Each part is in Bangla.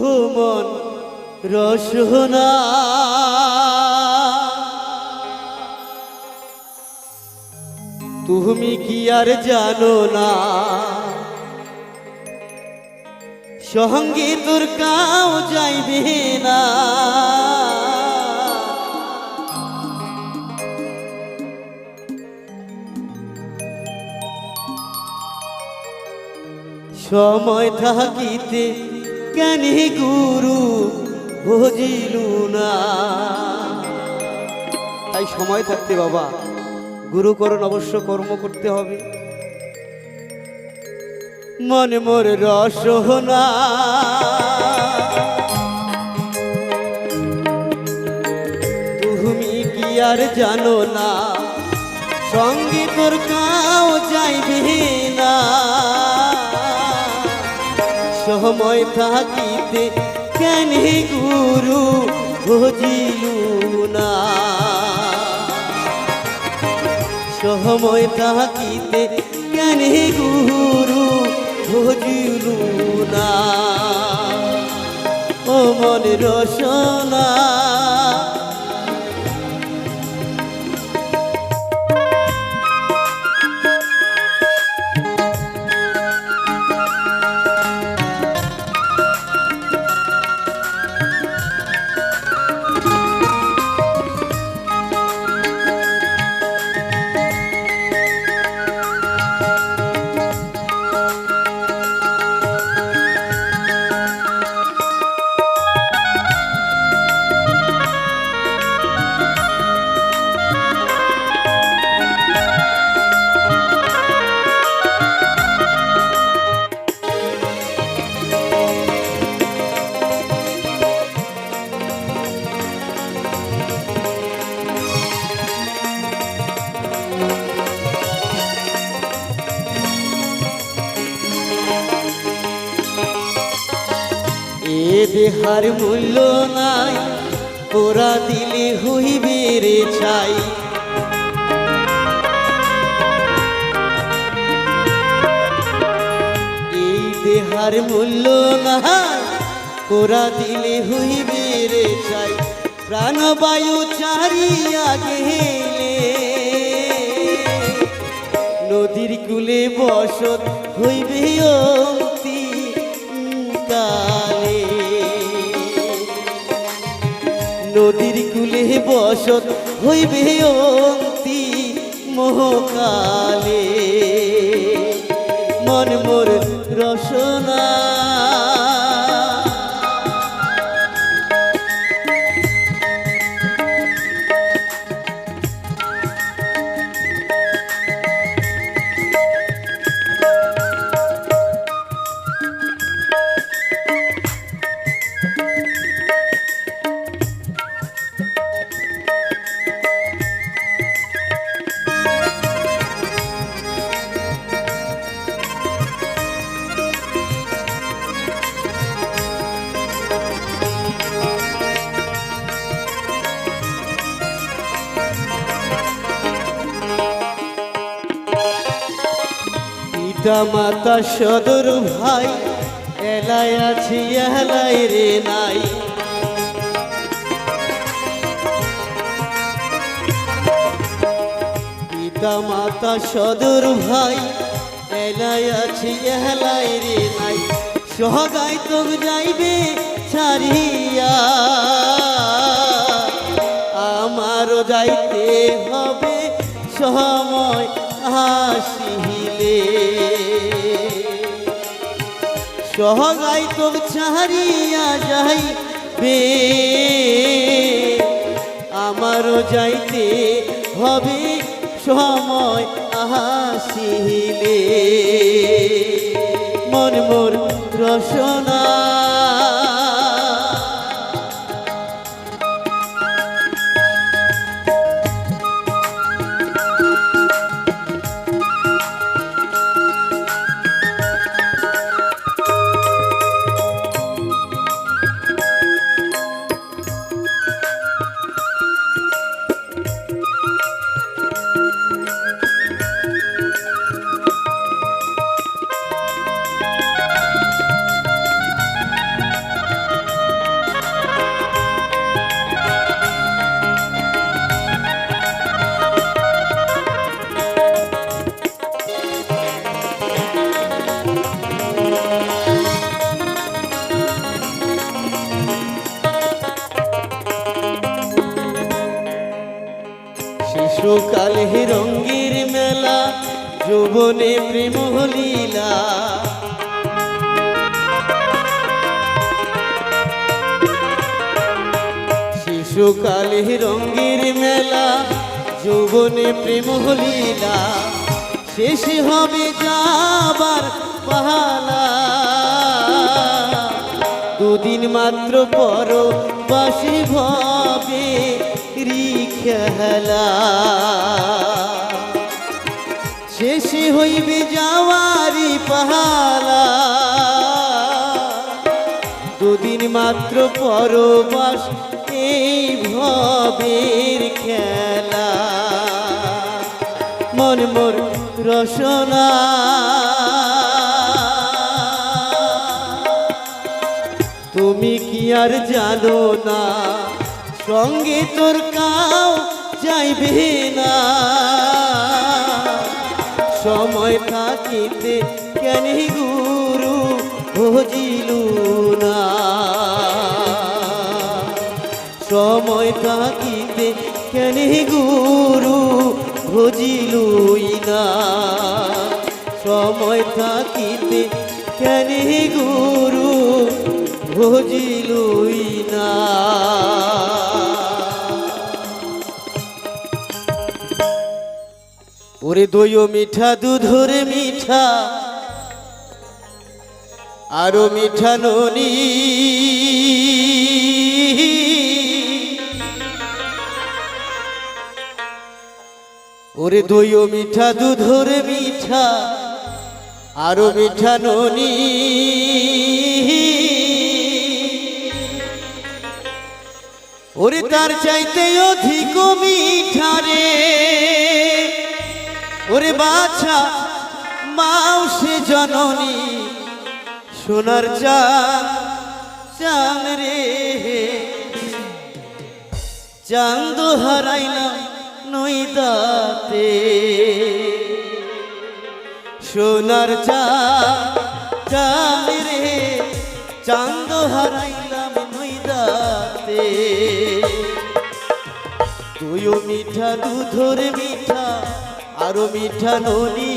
মন রসনা। তুমি কি আর জানো না? সঙ্গে তোর কাউ যাইবে না। সময় থাকিতে কেন গুরু বুঝিলু না? তাই সময় থাকতে বাবা, গুরুকরণ অবশ্য কর্ম করতে হবে। মনে মোর রসনা তুমি কি আর জানো না, সঙ্গে তোর কাউ যাইবে না। সময় থাকিতে কেন গুরু বুঝিলু না? সময় থাকিতে কেন গুরু বুঝিলু না? ও মন রসনা এ দেহার মূল্য নাই ওরা দিলে হইবে রে ছাই। এই দেহার মূল্য নাই ওরা দিলে হইবে রে ছাই। প্রাণবায়ু চারিয়া গেলে, নদীর কূলে বসত হইবে নদীর কুলে বসত হইবে অন্তি মোহকালে। পিতা মাতা সদর ভাই, এলাই আছি, এলাই রে নাই। পিতা মাতা সদর ভাই, এলাই আছি, এলাই রে নাই। সহগাই তো যাইবে ছাড়িয়া। আমারও যাইতে হবে সময় আসিলে সহগাই তো ছাড়িয়া যাইবে আমারও যাইতে হবে সময় আসিলে মন মোর রসনা যৌবনে প্রেম লীলা শিশুকালে রঙ্গির মেলা, যৌবনে প্রেম লীলা শেষ হবে যাবার পাহালা। দুদিন মাত্র পর বাসি ভাবে খেলা শেষে হইবে যাওয়ারি পাহালা দুদিন মাত্র পরবাস এই ভবের খেলা। মন মোর রসনা। তুমি কি আর জানো না, সঙ্গে তোর কাউ যাইবে না। সময় থাকিতে কেন গুরু ভজিলু না? সময় থাকিতে কেন গুরু ভজিলুই না? সময় থাকিতে কেন গুরু ভজিলুই না? ওরে দই ও মিঠা দুধরে মিঠা, আরও মিঠা ননি। ওরে দই ও মিঠা দুধরে মিঠা, আরও মিঠা ননি। ওরে তার চাইতে অধিক মিঠা রে। ওরে বাছা মাউসে জননী, সোনার চান চান রে চান্দ হারাইলাম নইদাতে সোনার চান চান রে চান্দ হারাইলাম নইদাতে তুইও মিঠা দুধর মিঠা আরও মিঠা ননি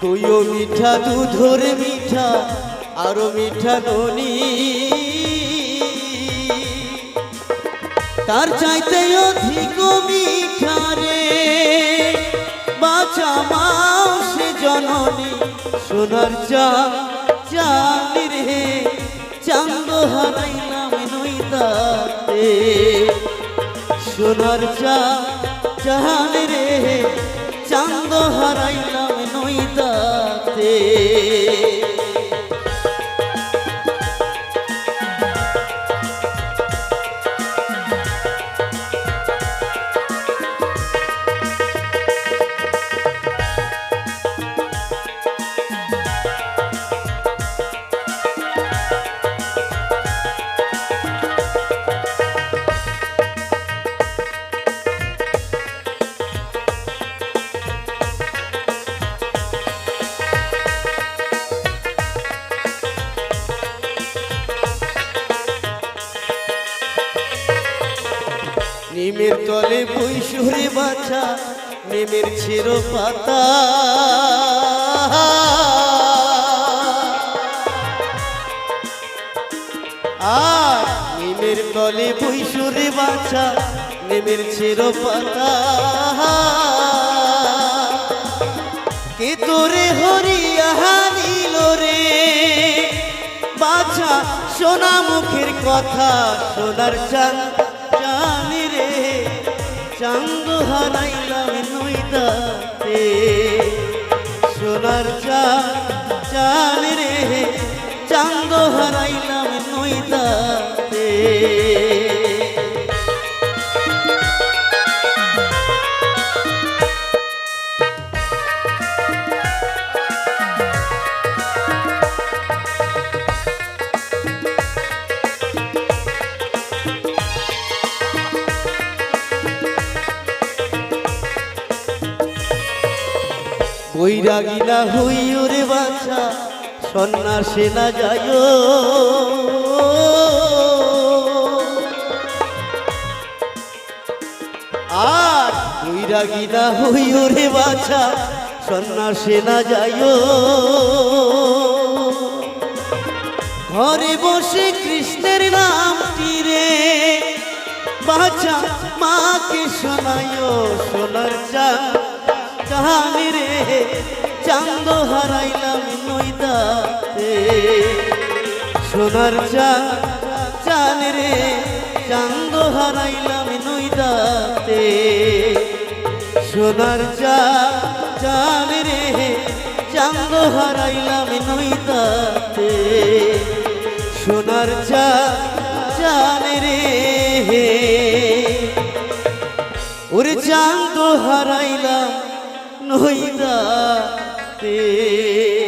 তুইও মিঠা, দুধর মিঠা, আরও মিঠা ননি তার চাইতে অধিক মিঠা রে, বাঁচা মাসে জননী, সোনার চা, চাঁদ রে। চান্দ হারাইলাম নইতাতে সোনার চা চাঁদ রে চান্দ হারাইলাম নইতাতে নিমের তলে বাছা, নিমের ছিল পাতা। আর নিমের তলে বৈশুরে বাছা, নিমের ছিল পাতা। কে তোরে হরিয়া নিল রে? বাছা, সোনা মুখের কথা, সোনার চান চান্দ হারাইলাম নইদাতে সোনার চান জানি রে চান্দ হারাইলাম নইদাতে টেরা হুইরে বাছা সন্ন্যাসী না যায় আর বৈরাগী না হুইরে বাছা সন্ন্যাসী না যায় ঘরে বসে কৃষ্ণের নাম তীরে বাছা, মাকে শোনায় সোনার চা কাহানি রে। চান্দ হারাইলাম নইদাতে সোনার চান চান রে, চান্দ হারাইলাম নইদাতে সোনার চা চান রে, চান্দ হারাইলাম নইদাতে সোনার চা চান রে। ওরে চান্দ হারাইলাম রাতে